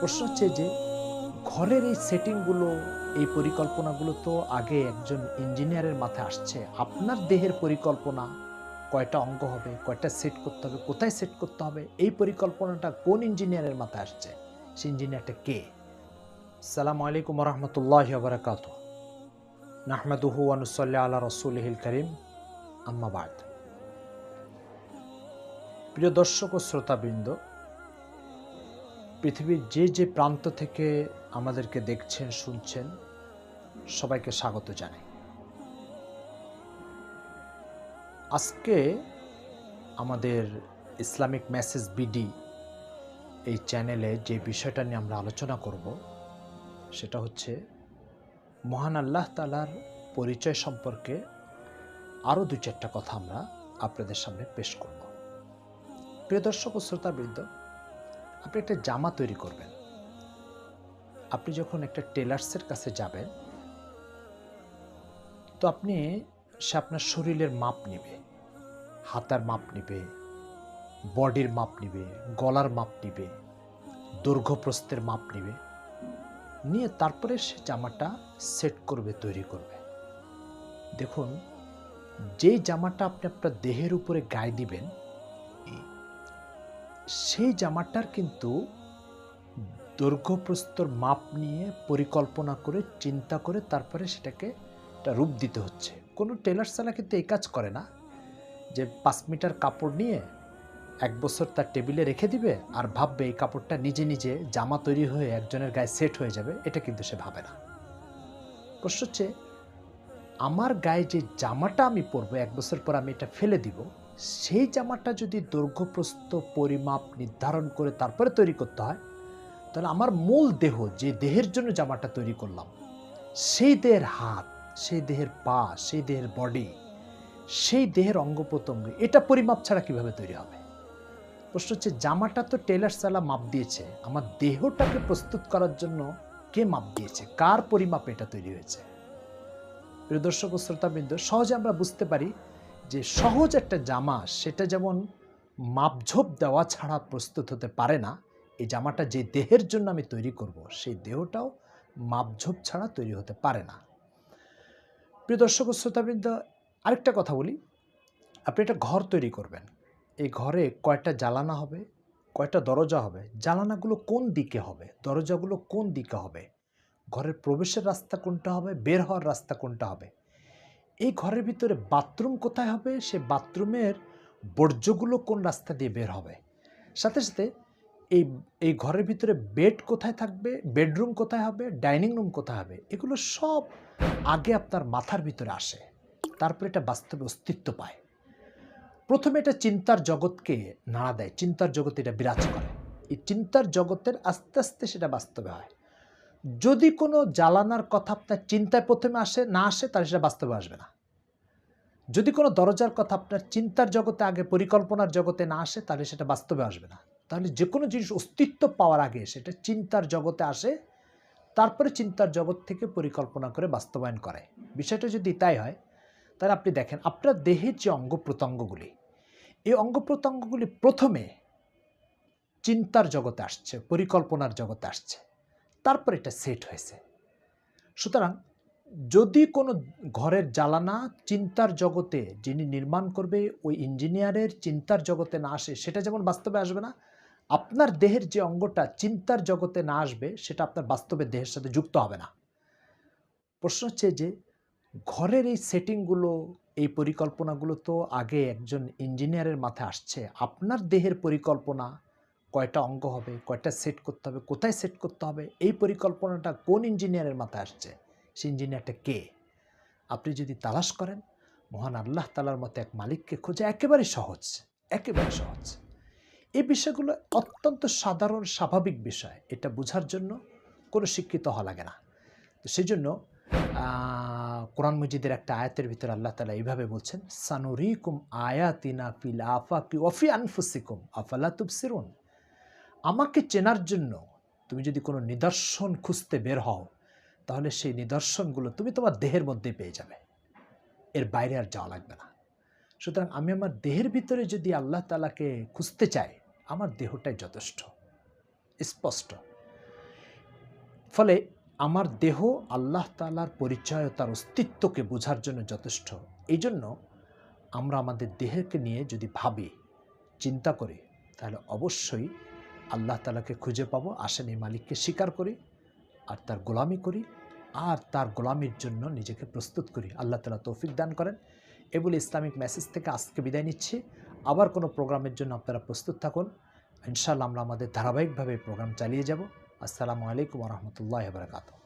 প্রশ্ন হচ্ছে যে, ঘরের এই সেটিংগুলো, এই পরিকল্পনাগুলো তো আগে একজন ইঞ্জিনিয়ারের মাথায় আসছে। আপনার দেহের পরিকল্পনা কয়টা অঙ্গ হবে, কয়টা সেট করতে হবে, কোথায় সেট করতে হবে, এই পরিকল্পনাটা কোন ইঞ্জিনিয়ারের মাথায় আসছে? সে ইঞ্জিনিয়ারটা কে? সালাম আলাইকুম রহমতুল্লাহ বারকাত নাহমাদুহু আনুসল্লাহ আল্লাহ রসুলহিল করিম। আম্মাবাদ প্রিয় দর্শক ও শ্রোতাবৃন্দ পৃথিবীর যে যে প্রান্ত থেকে আমাদেরকে দেখছেন, শুনছেন, সবাইকে স্বাগত জানাই। আজকে আমাদের ইসলামিক মেসেজ বিডি এই চ্যানেলে যে বিষয়টা নিয়ে আমরা আলোচনা করব, সেটা হচ্ছে মহান আল্লাহ তালার পরিচয় সম্পর্কে আরও দু চারটা কথা আমরা আপনাদের সামনে পেশ করব। প্রিয় দর্শক ও শ্রোতাবৃন্দ আপনি একটা জামা তৈরি করবেন। আপনি যখন একটা টেলার্সের কাছে যাবেন, তো আপনি সে আপনার শরীরের মাপ নেবে, হাতার মাপ নেবে, বডির মাপ নেবে, গলার মাপ নেবে দৈর্ঘ্য প্রস্থের মাপ নেবে, নিয়ে তারপরে সে জামাটা সেট করবে, তৈরি করবে। দেখুন, যেই জামাটা আপনি আপনার দেহের উপরে গায়ে দিবেন সেই জামাটার কিন্তু দৈর্ঘ্যপ্রস্তর মাপ নিয়ে পরিকল্পনা করে, চিন্তা করে তারপরে সেটাকে একটা রূপ দিতে হচ্ছে। কোনো টেলার সালা কিন্তু এই কাজ করে না। যে পাঁচ মিটার কাপড় নিয়ে এক বছর তার টেবিলে রেখে দিবে আর ভাববে এই কাপড়টা নিজে নিজে জামা তৈরি হয়ে একজনের গায়ে সেট হয়ে যাবে, এটা কিন্তু সে ভাবে না। প্রশ্ন হচ্ছে আমার গায়ে যে জামাটা আমি পরবো, এক বছর পর আমি এটা ফেলে দিব, সেই জামাটা যদি দৈর্ঘ্যপ্রস্থ পরিমাপ নির্ধারণ করে তারপরে তৈরি করতে হয়, তাহলে আমার মূল দেহ, যে দেহের জন্য জামাটা তৈরি করলাম, সেই দেহের হাত, সেই দেহের পা, সেই দেহের বডি সেই দেহের অঙ্গ প্রত্যঙ্গ, এটা পরিমাপ ছাড়া কীভাবে তৈরি হবে? প্রশ্ন হচ্ছে, জামাটা তো টেলার সালা মাপ দিয়েছে, আমার দেহটাকে প্রস্তুত করার জন্য কে মাপ দিয়েছে? কার পরিমাপ এটা তৈরি হয়েছে? প্রিয় দর্শক শ্রোতাবৃন্দ, সহজে আমরা বুঝতে পারি যে সহজ একটা জামা, সেটা যেমন মাপঝোপ দেওয়া ছাড়া প্রস্তুত হতে পারে না, এই জামাটা যে দেহের জন্য আমি তৈরি করব, সেই দেহটাও মাপঝোপ ছাড়া তৈরি হতে পারে না। প্রিয় দর্শক শ্রোতাবৃন্দ, আরেকটা কথা বলি। আপনি একটা ঘর তৈরি করবেন। এই ঘরে কয়টা জ্বালানা হবে, কয়টা দরজা হবে, জ্বালানাগুলো কোন দিকে হবে, দরজাগুলো কোন দিকে হবে? ঘরের প্রবেশের রাস্তা কোনটা হবে? বের হওয়ার রাস্তা কোনটা হবে? এই ঘরের ভিতরে বাথরুম কোথায় হবে? সে বাথরুমের বর্জ্যগুলো কোন রাস্তা দিয়ে বের হবে? সাথে সাথে এই এই ঘরের ভিতরে বেড কোথায় থাকবে? বেডরুম কোথায় হবে? ডাইনিং রুম কোথায় হবে? এগুলো সব আগে আপনার মাথার ভিতরে আসে। তারপরে এটা বাস্তবে অস্তিত্ব পায়। প্রথমে এটা চিন্তার জগৎকে নাড়া দেয়। চিন্তার জগতে এটা বিরাজ করে। এই চিন্তার জগতের আস্তে আস্তে সেটা বাস্তবে হয়। যদি কোনো জ্বালানার কথা আপনার চিন্তায় প্রথমে আসে, না আসে, তাহলে সেটা বাস্তবে আসবে না। যদি কোনো দরজার কথা আপনার চিন্তার জগতে আগে, পরিকল্পনার জগতে না আসে, তাহলে সেটা বাস্তবে আসবে না। তাহলে যে কোনো জিনিস অস্তিত্ব পাওয়ার আগে সেটা চিন্তার জগতে আসে, তারপরে চিন্তার জগৎ থেকে পরিকল্পনা করে বাস্তবায়ন করে। বিষয়টা যদি তাই হয়, তাহলে আপনি দেখেন, আপনার দেহের যে অঙ্গ প্রত্যঙ্গগুলি, এই অঙ্গ প্রত্যঙ্গগুলি প্রথমে চিন্তার জগতে আসছে, পরিকল্পনার জগতে আসছে। তারপর এটা সেট হয়েছে। সুতরাং যদি কোনো ঘরের জ্বালানা চিন্তার জগতে যিনি নির্মাণ করবে, ওই ইঞ্জিনিয়ারের চিন্তার জগতে না আসে, সেটা যেমন বাস্তবে আসবে না, আপনার দেহের যে অঙ্গটা চিন্তার জগতে না আসবে, সেটা আপনার বাস্তবে দেহের সাথে যুক্ত হবে না। প্রশ্ন হচ্ছে যে, ঘরের এই সেটিংগুলো, এই পরিকল্পনাগুলো তো আগে একজন ইঞ্জিনিয়ারের মাথায় আসছে। আপনার দেহের পরিকল্পনা কয়টা অঙ্গ হবে, কয়টা সেট করতে হবে, কোথায় সেট করতে হবে, এই পরিকল্পনাটা কোন ইঞ্জিনিয়ারের মাথায় আসছে, সে ইঞ্জিনিয়ারটা কে? আপনি যদি তালাশ করেন, মহান আল্লাহ তালার মতো এক মালিককে খোঁজা একেবারে সহজ একেবারে সহজ। এই বিষয়গুলো অত্যন্ত সাধারণ, স্বাভাবিক বিষয়, এটা বোঝার জন্য কোনো শিক্ষিত হওয়া লাগে না। তো সেই জন্য কোরআন মজিদের একটা আয়াতের ভিতরে আল্লাহ তালা এইভাবে বলছেন, সানুরিকুম আয়াতিনা ফিল আফাকি ওফি আনফুসিকুম, আফালা তুবসিরুন? আমাকে চেনার জন্য তুমি যদি কোনো নিদর্শন খুঁজতে বের হও, তাহলে সেই নিদর্শনগুলো তুমি তোমার দেহের মধ্যে পেয়ে যাবে। এর বাইরে আর যাওয়া লাগবে না। সুতরাং আমি আমার দেহের ভিতরে যদি আল্লাহ তালাকে খুঁজতে চাই, আমার দেহটাই যথেষ্ট, স্পষ্ট। ফলে আমার দেহ আল্লাহ তালার পরিচয় তার অস্তিত্বকে বোঝার জন্য যথেষ্ট। এই জন্য আমরা আমাদের দেহকে নিয়ে যদি ভাবি, চিন্তা করি, তাহলে অবশ্যই আল্লাহ তালাকে খুঁজে পাব, আসেন এই মালিককে স্বীকার করি আর তার গোলামি করি আর তার গোলামির জন্য নিজেকে প্রস্তুত করি। আল্লাহ তালা তৌফিক দান করেন। এ বলে ইসলামিক মেসেজ থেকে আজকে বিদায় নিচ্ছি। আবার কোনো প্রোগ্রামের জন্য আপনারা প্রস্তুত থাকুন। ইনশাআল্লাহ আমরা আমাদের ধারাবাহিকভাবে প্রোগ্রাম চালিয়ে যাব। আসসালামু আলাইকুম রহমতুল্লাহ বারকাতু